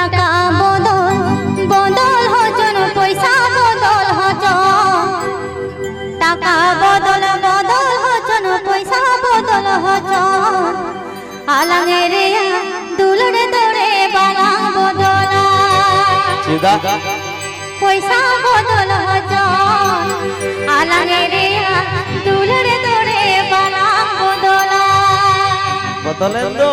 টাকা বদল বদল হজন পয়সা বদল হজন। টাকা বদল বদল হজন পয়সা বদল হজন। আলাঙে রে দুলড়ে দড়ে বালা বদল। পয়সা বদল হজন। আলাঙে বদলেন তো।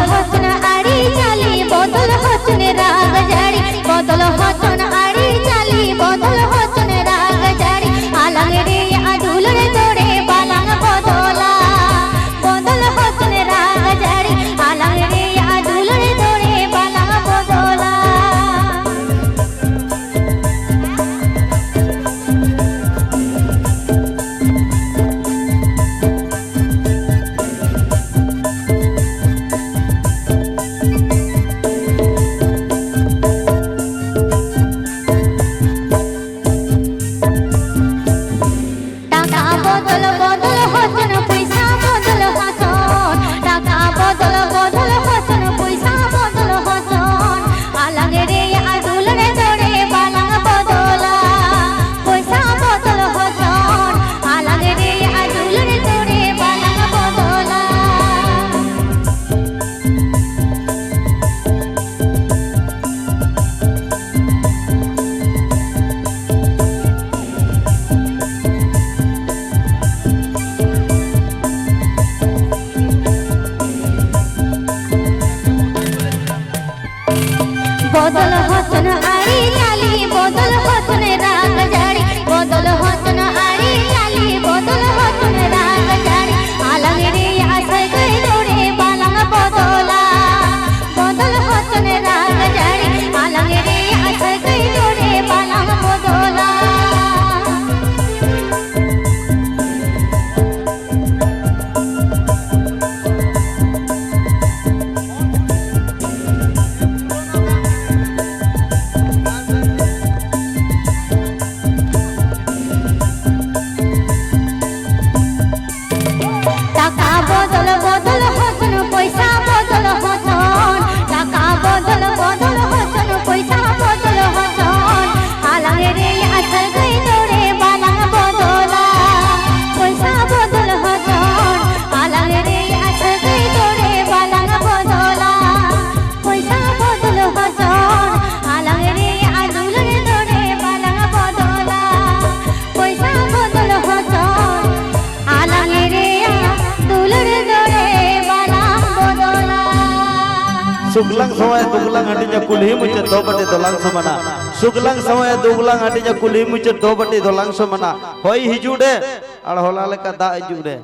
Salah 我走了 સુગલંગ સવાય દુગલંગ હટીને કુલહી મુચે ધોબટે દોલાંગ સમના સુગલંગ સવાય દુગલંગ હટીને કુલહી મુચે ધોબટે દોલાંગ સમના હોય હિજુડે અળ હોલા લેકા દા હિજુડે